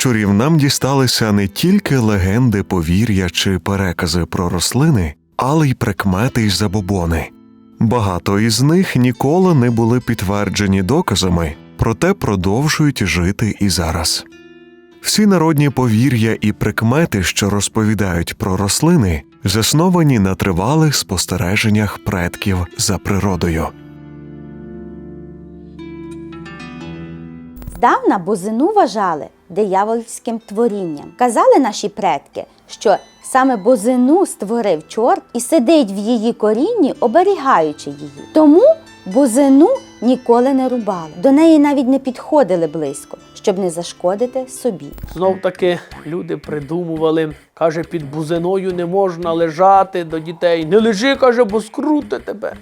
Пращурів нам дісталися не тільки легенди, повір'я чи перекази про рослини, але й прикмети й забобони. Багато із них ніколи не були підтверджені доказами, проте продовжують жити і зараз. Всі народні повір'я і прикмети, що розповідають про рослини, засновані на тривалих спостереженнях предків за природою. Здавна бузину вважали диявольським творінням. Казали наші предки, що саме бузину створив чорт і сидить в її корінні, оберігаючи її. Тому бузину ніколи не рубали. До неї навіть не підходили близько, щоб не зашкодити собі. Знов таки люди придумували, каже, під бузиною не можна лежати до дітей. Не лежи, каже, бо скрути тебе.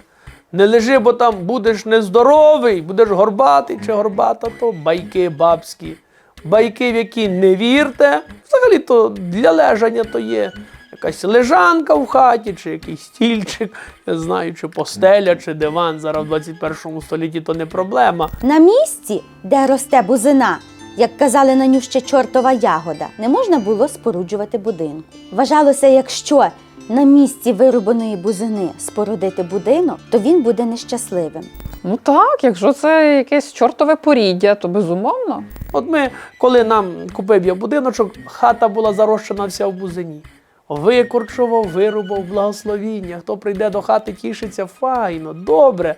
Не лежи, бо там будеш нездоровий, будеш горбатий чи горбата, то байки бабські. Байки, в які не вірте. Взагалі то для лежання то є якась лежанка в хаті, чи якийсь стільчик, я знаю, чи постеля, чи диван. Зараз в 21 столітті то не проблема. На місці, де росте бузина, як казали на ню ще чортова ягода, не можна було споруджувати будинку. Вважалося, якщо на місці вирубаної бузини спорудити будинок, то він буде нещасливим. Ну так, якщо це якесь чортове поріддя, то безумовно. От ми, коли нам купив я будиночок, хата була зарощена вся в бузині. Викорчував, вирубав благословіння. Хто прийде до хати, тішиться файно, добре,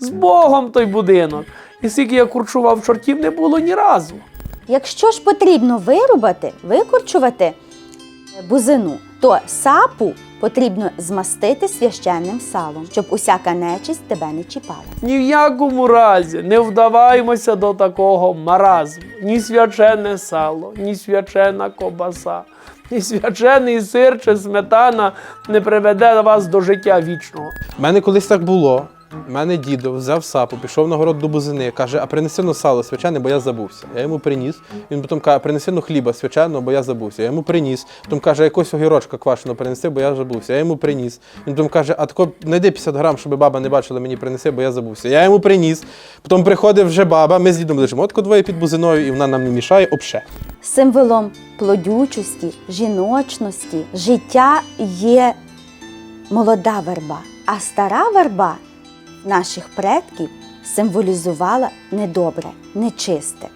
з Богом той будинок. І скільки я курчував, чортів не було ні разу. Якщо ж потрібно вирубати, викорчувати бузину, то сапу потрібно змастити священним салом, щоб усяка нечисть тебе не чіпала. Ні в якому разі не вдаваємося до такого маразму. Ні свячене сало, ні свячена кобаса, ні свячений сир чи сметана не приведе вас до життя вічного. У мене колись так було. У мене дідо взяв сапу, пішов на город до бузини, каже, а принеси ну сало свячене, бо я забувся. Я йому приніс. Він потім каже, принеси ну хліба свяченого, бо я забувся. Я йому приніс. Потім каже, якось огірочка квашеного принеси, бо я забувся. Я йому приніс. Він потім каже, а тако знайди 50 грам, щоб баба не бачила, мені принеси, бо я забувся. Я йому приніс. Потім приходить вже баба, ми з дідом лежимо. От тако двоє під бузиною, і вона нам не мішає, обше. Символом плодючості, жіночності, життя є молода верба, а стара верба наших предків символізувала недобре, нечисте.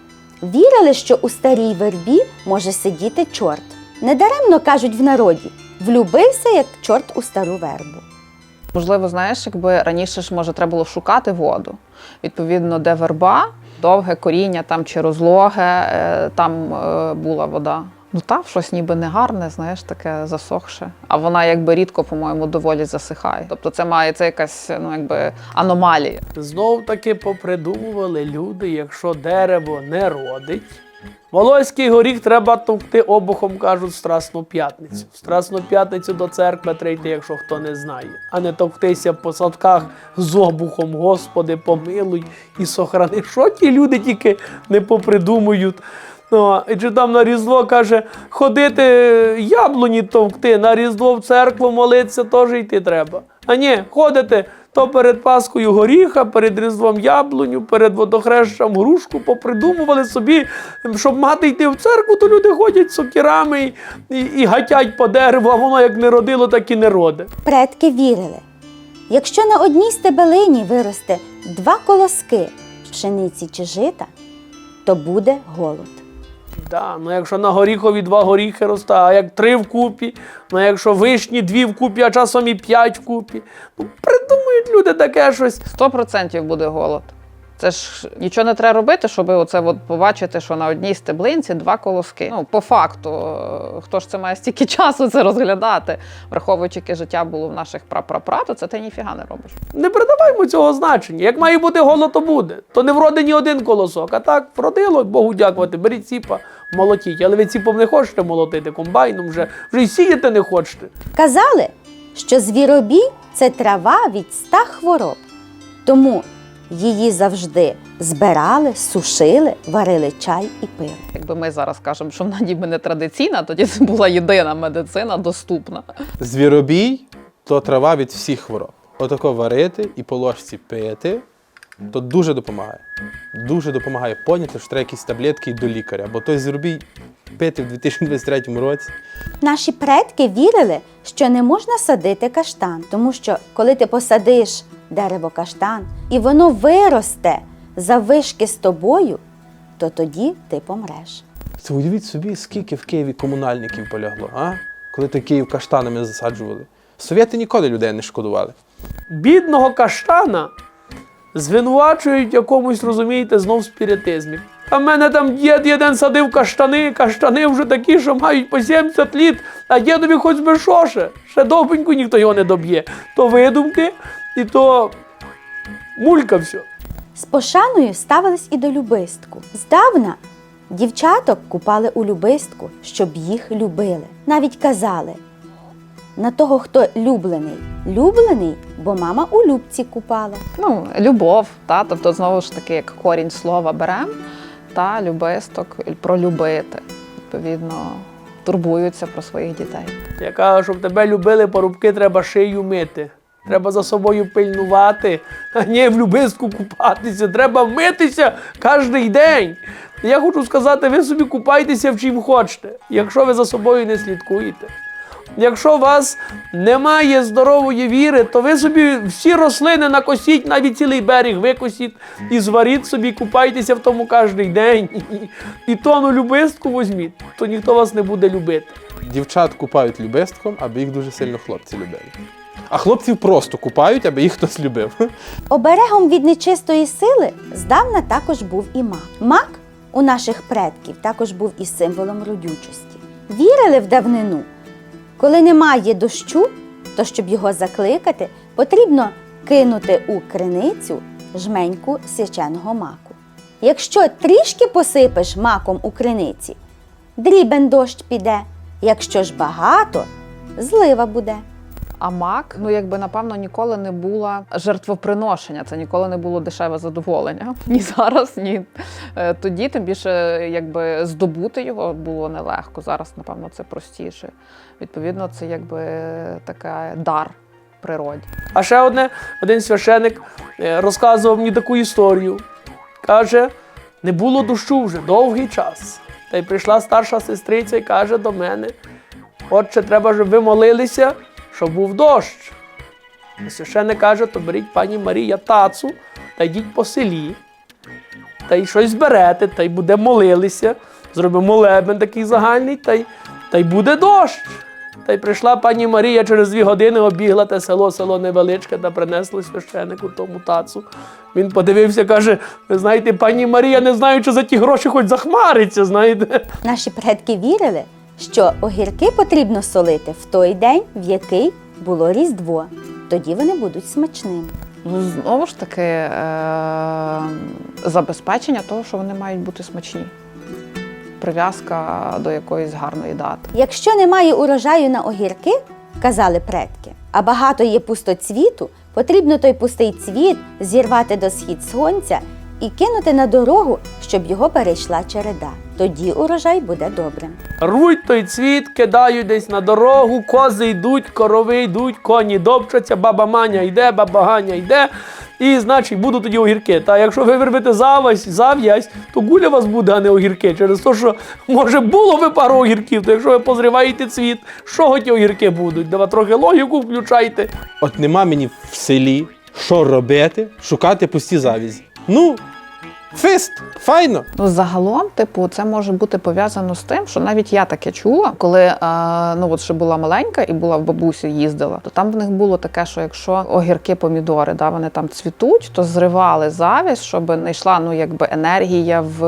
Вірили, що у старій вербі може сидіти чорт. Недаремно кажуть в народі влюбився як чорт у стару вербу. Можливо, знаєш, якби раніше ж може треба було шукати воду. Відповідно, де верба, довге коріння там чи розлоге, е, там е, була вода. Ну там щось ніби негарне, знаєш, таке засохше. А вона якби рідко, по-моєму, доволі засихає. Тобто це має це якась ну якби аномалія. Знов таки попридумували люди, якщо дерево не родить. Волоський горіх треба товкти обухом, кажуть, в Страсну п'ятницю. В Страсну п'ятницю до церкви треба якщо хто не знає, а не товктися по садках з обухом, Господи, помилуй і сохрани. Що ті люди тільки не попридумують. Ну, і чи там на Різдво каже, ходити яблуні товкти, на Різдво в церкву молитися теж йти треба. А ні, ходите то перед Паскою горіха, перед Різдвом яблуню, перед водохрещем грушку попридумували собі, щоб мати йти в церкву, то люди ходять сокірами і, і, і гатять по дереву, а воно як не родило, так і не роде. Предки вірили, якщо на одній стебелині виросте два колоски пшениці чи жита, то буде голод. Да, ну якщо на горіхові два горіхи росте, а як три вкупі, ну якщо вишні дві вкупі, а часом і п'ять вкупі. Ну, придумують люди таке щось. Сто процентів буде голод. Це ж нічого не треба робити, щоб оце от побачити, що на одній стеблинці два колоски. Ну, по факту, е, хто ж це має стільки часу це розглядати, враховуючи, яке життя було в наших прапрапра, то це ти ніфіга не робиш. Не придаваймо цього значення. Як має бути голод, то буде. То не вроде ні один колосок. А так вродило, Богу дякувати, беріть ціпа, молотіть. Але ви ціпом не хочете молотити, комбайном вже, вже й сіяти не хочете. Казали, що звіробій це трава від ста хвороб. Тому її завжди збирали, сушили, варили чай і пили. Якби ми зараз кажемо, що вона ніби не традиційна, тоді це була єдина медицина доступна. Звіробій то трава від всіх хвороб. Отако варити і по ложці пити, то дуже допомагає. Дуже допомагає поняти, що треба якісь таблетки і до лікаря, бо той зробій пити в 2023 році. Наші предки вірили, що не можна садити каштан, тому що коли ти посадиш дерево каштан і воно виросте заввишки з тобою, то тоді ти помреш. Це уявіть собі, скільки в Києві комунальників полягло, а? Коли той Київ каштанами засаджували. Совєти ніколи людей не шкодували. Бідного каштана звинувачують якомусь, розумієте, знов спіритизмі. А в мене там дід один садив каштани, каштани вже такі, що мають по 70 літ, а дідові хоч би що ще. Ще довбенько ніхто його не доб'є. То видумки, і то мулька все. З пошаною ставились і до любистку. Здавна дівчаток купали у любистку, щоб їх любили. Навіть казали на того, хто люблений. Люблений, бо мама у любці купала. Ну, любов, та, тобто, знову ж таки, як корінь слова беремо, та любисток, пролюбити. Відповідно, турбуються про своїх дітей. Я кажу, щоб тебе любили, порубки треба шию мити. Треба за собою пильнувати, а не в любистку купатися. Треба митися кожен день. Я хочу сказати, ви собі купайтеся в чим хочете, якщо ви за собою не слідкуєте. Якщо у вас немає здорової віри, то ви собі всі рослини накосіть, навіть цілий берег викосіть і зваріть собі, купайтеся в тому кожен день. І, тону любистку візьміть, то ніхто вас не буде любити. Дівчат купають любистком, аби їх дуже сильно хлопці любили. А хлопців просто купають, аби їх хтось любив. Оберегом від нечистої сили здавна також був і мак. Мак у наших предків також був і символом родючості. Вірили в давнину, коли немає дощу, то щоб його закликати, потрібно кинути у криницю жменьку свяченого маку. Якщо трішки посипеш маком у криниці, дрібен дощ піде, якщо ж багато, злива буде. А мак, ну якби напевно ніколи не було жертвоприношення, це ніколи не було дешеве задоволення. Ні зараз, ні е, тоді. Тим більше, якби здобути його було нелегко. Зараз, напевно, це простіше. Відповідно, це якби така дар природі. А ще одне, один священик е, розказував мені таку історію. Каже, не було дощу вже довгий час. Та й прийшла старша сестриця і каже до мене: Отче, треба, щоб ви молилися, щоб був дощ. І священик каже, то беріть пані Марія тацу та йдіть по селі, та й щось зберете, та й буде молилися, зробимо молебен такий загальний, та й, та й буде дощ. Та й прийшла пані Марія через дві години обігла те село, село невеличке, та принесли священику тому тацу. Він подивився, каже: ви знаєте, пані Марія, не знаю, чи за ті гроші хоч захмариться, знаєте. Наші предки вірили, що огірки потрібно солити в той день, в який було Різдво. Тоді вони будуть смачними. Ну, знову ж таки, е- забезпечення того, що вони мають бути смачні. Прив'язка до якоїсь гарної дати. Якщо немає урожаю на огірки, казали предки, а багато є пустоцвіту, потрібно той пустий цвіт зірвати до схід сонця і кинути на дорогу, щоб його перейшла череда. Тоді урожай буде добрим. Рвуть той цвіт, кидають десь на дорогу, кози йдуть, корови йдуть, коні допчаться, баба Маня йде, баба Ганя йде. І, значить, будуть тоді огірки. Та якщо ви вирвете завязь, зав'язь, то гуля у вас буде, а не огірки. Через те, що може було би пару огірків, то якщо ви позриваєте цвіт, що ті огірки будуть? Давай трохи логіку включайте. От нема мені в селі що робити, шукати пусті завізі. Ну, фист, файно. Ну, загалом, типу, це може бути пов'язано з тим, що навіть я таке чула, коли е, ну от ще була маленька і була в бабусі, їздила, то там в них було таке, що якщо огірки, помідори, да, вони там цвітуть, то зривали завість, щоб не йшла ну, якби енергія в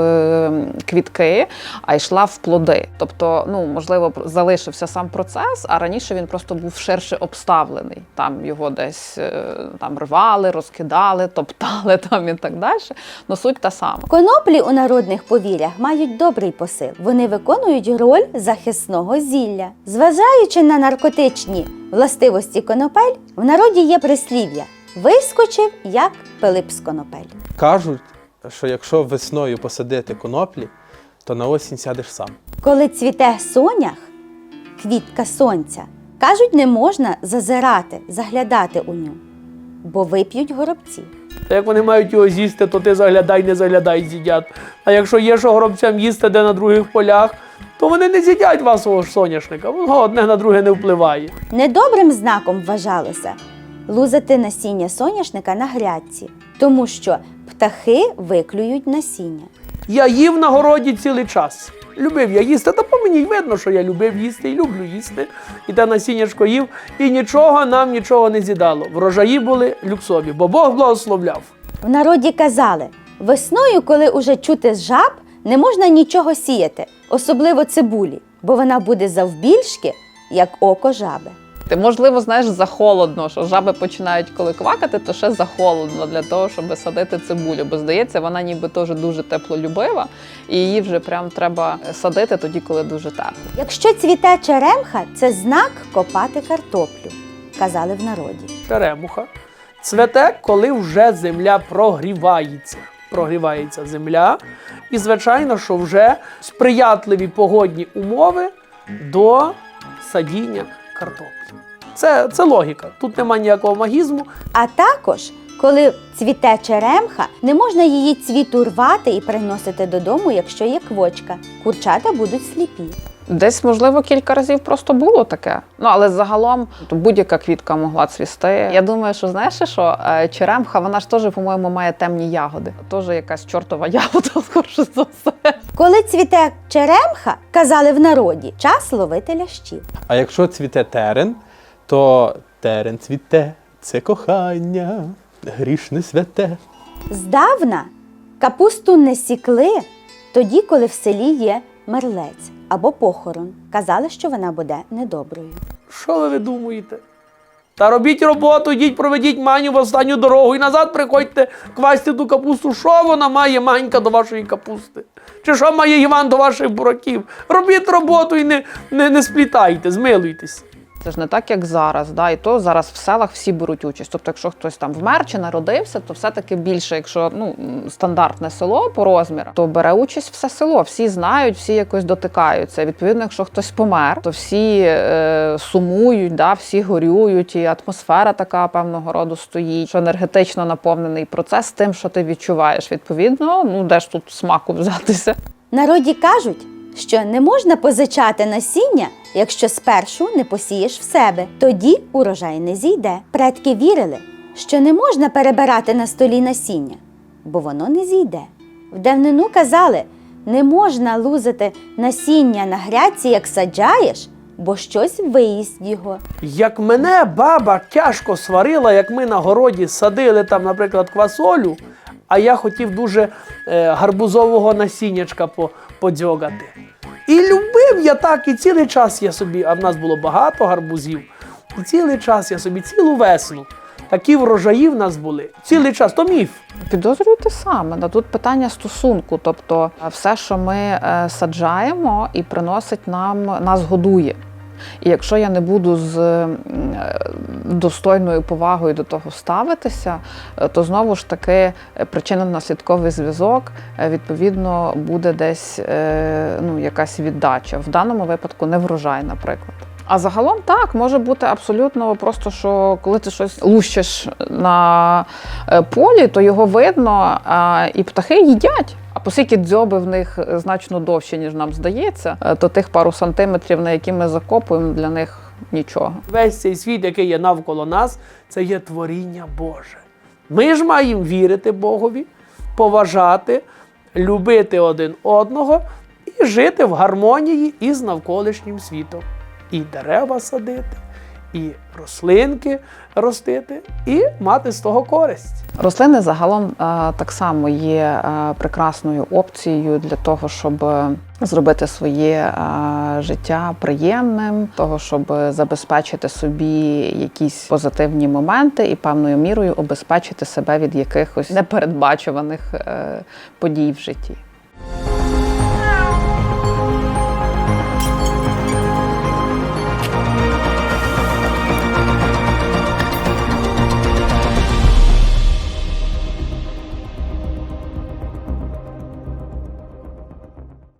квітки, а йшла в плоди. Тобто, ну можливо, залишився сам процес, а раніше він просто був ширше обставлений. Там його десь е, там рвали, розкидали, топтали там і так далі. Ну суть та сама. Коноплі у народних повір'ях мають добрий посил. Вони виконують роль захисного зілля. Зважаючи на наркотичні властивості конопель, в народі є прислів'я вискочив як Пилип з конопель. Кажуть, що якщо весною посадити коноплі, то на осінь сядеш сам. Коли цвіте сонях, квітка сонця, кажуть, не можна зазирати, заглядати у ню, бо вип'ють горобці. Та як вони мають його з'їсти, то ти заглядай, не заглядай, з'їдять. А якщо є що горобцям їсти де на других полях, то вони не з'їдять вашого соняшника. Воно одне на друге не впливає. Недобрим знаком вважалося лузати насіння соняшника на грядці, тому що птахи виклюють насіння. Я їв на городі цілий час. Любив я їсти, та по мені й видно, що я любив їсти і люблю їсти. І те насіннячко їв, і нічого нам нічого не з'їдало. Врожаї були люксові, бо Бог благословляв. В народі казали, весною, коли уже чути жаб, не можна нічого сіяти, особливо цибулі, бо вона буде завбільшки, як око жаби. Ти, можливо, знаєш, захолодно, що жаби починають коли квакати, то ще захолодно для того, щоб садити цибулю. Бо здається, вона ніби теж дуже теплолюбива, і її вже прям треба садити тоді, коли дуже тепло. Якщо цвіте черемха, це знак копати картоплю, казали в народі. Черемуха. Цвете, коли вже земля прогрівається. Прогрівається земля. І, звичайно, що вже сприятливі погодні умови до садіння картоплі. Це, це логіка. Тут немає ніякого магізму. А також, коли цвіте черемха, не можна її цвіту рвати і приносити додому, якщо є квочка. Курчата будуть сліпі. Десь, можливо, кілька разів просто було таке. Ну, але загалом будь-яка квітка могла цвісти. Я думаю, що знаєш що, е, черемха, вона ж теж, по-моєму, має темні ягоди. Теж якась чортова ягода, скорше за все. Коли цвіте черемха, казали в народі, час ловити лящів. А якщо цвіте терен, то терен цвіте, це кохання, грішне святе. Здавна капусту не сікли тоді, коли в селі є мерлець або похорон. Казали, що вона буде недоброю. Що ви видумуєте? Та робіть роботу, йдіть, проведіть маню в останню дорогу і назад приходьте, квасьте ту капусту. Що вона має манька до вашої капусти? Чи що має Іван до ваших бураків? Робіть роботу і не, не, не сплітайте, змилуйтесь. Це ж не так, як зараз. Да? І то зараз в селах всі беруть участь. Тобто, якщо хтось там вмер чи народився, то все-таки більше, якщо ну, стандартне село по розмірах, то бере участь все село. Всі знають, всі якось дотикаються. Відповідно, якщо хтось помер, то всі е, сумують, да? всі горюють, і атмосфера така певного роду стоїть, що енергетично наповнений процес тим, що ти відчуваєш. Відповідно, ну де ж тут смаку взятися. Народі кажуть, що не можна позичати насіння, якщо спершу не посієш в себе. Тоді урожай не зійде. Предки вірили, що не можна перебирати на столі насіння, бо воно не зійде. В давнину казали, не можна лузати насіння на грядці, як саджаєш, бо щось виїсть його. Як мене баба тяжко сварила, як ми на городі садили там, наприклад, квасолю, а я хотів дуже е, гарбузового насіннячка по, подзьогати. І любив я так, і цілий час я собі, а в нас було багато гарбузів, і цілий час я собі, цілу весну. Такі врожаї в нас були. Цілий час, то міф. Підозрюю те саме. Да, Тут питання стосунку. Тобто, е, все, що ми е, саджаємо і приносить нам, нас годує. І якщо я не буду з е, достойною повагою до того ставитися, е, то знову ж таки е, причинно-наслідковий зв'язок відповідно буде десь ну, якась віддача. В даному випадку не врожай, наприклад. А загалом так може бути абсолютно просто, що коли ти щось лущиш на полі, то його видно, і птахи їдять. Оскільки дзьоби в них значно довші, ніж нам здається, е, то тих пару сантиметрів, на які ми закопуємо, для них нічого. Весь цей світ, який є навколо нас, це є творіння Боже. Ми ж маємо вірити Богові, поважати, любити один одного і жити в гармонії із навколишнім світом. І дерева садити, і рослинки ростити, і мати з того користь. Рослини загалом е, так само є е, прекрасною опцією для того, щоб е, зробити своє життя приємним, того, щоб забезпечити собі якісь позитивні моменти і певною мірою обезпечити себе від якихось непередбачуваних подій в житті.